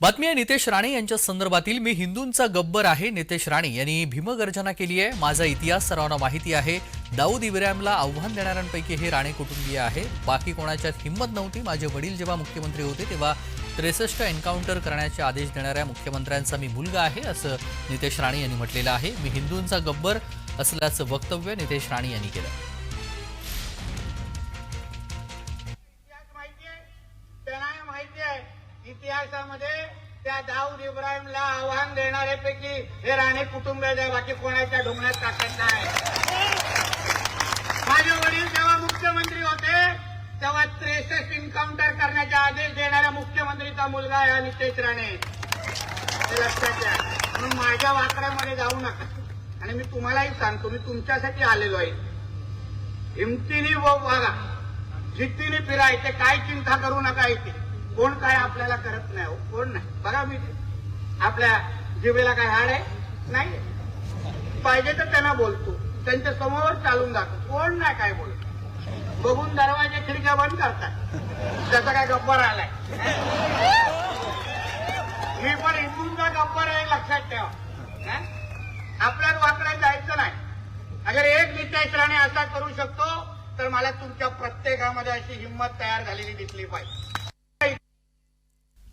बातमी आहे नितेश राणे यांच्या संदर्भातील मी हिंदूंचा गब्बर आहे नितेश राणे यांनी भीमगर्जना केली आहे. माझा इतिहास सर्वांना माहिती आहे. दाऊद इब्राहिमला आव्हान देणाऱ्यांपैकी हे राणे कुटुंबीय आहे. बाकी कोणाच्यात हिंमत नव्हती माझे वडील जेव्हा मुख्यमंत्री होते तेव्हा त्रेसष्ट एन्काउंटर करण्याचे आदेश देणाऱ्या मुख्यमंत्र्यांचा मी मुलगा आहे असं नितेश राणे यांनी म्हटलेलं आहे. मी हिंदूंचा गब्बर असल्याचं वक्तव्य नितेश राणे यांनी केलं. इतिहासामध्ये त्या दाऊद इब्राहिमला आव्हान देणाऱ्यापैकी हे राणे कुटुंबिय आहे बाकी कोणाच्या ढोंगण्यात टाकत नाही. माझे वडील जेव्हा मुख्यमंत्री होते तेव्हा त्रेसष्ट एन्काउंटर करण्याचे आदेश देणाऱ्या मुख्यमंत्रीचा मुलगा आहे नितेश राणे. हे लक्षात घ्या. म्हणून माझ्या वाकड्यामध्ये जाऊ नका. आणि मी तुम्हालाही सांगतो मी तुमच्यासाठी आलेलो आहे. हिमतीने व वागा जिद्दीने फिरायचे काय चिंता करू नका इथे. कोण काय आपल्याला करत नाही हो कोण नाही. बघा मी आपल्या जिभेला काय हाड आहे? नाही. पाहिजे तर त्यांना बोलतो. त्यांच्यासमोर चालून जातो. कोण नाही काय बोलत. बघून दरवाजे खिडक्या बंद करतात. त्याचा काय गप्पर आलाय? मी पण हिंदूंचा गप्पर आहे लक्षात ठेवा. आपल्याला वाकड्यात जायचं नाही. अगर एक नितेश असा करू शकतो तर मला तुमच्या प्रत्येकामध्ये अशी हिंमत तयार झालेली दिसली पाहिजे.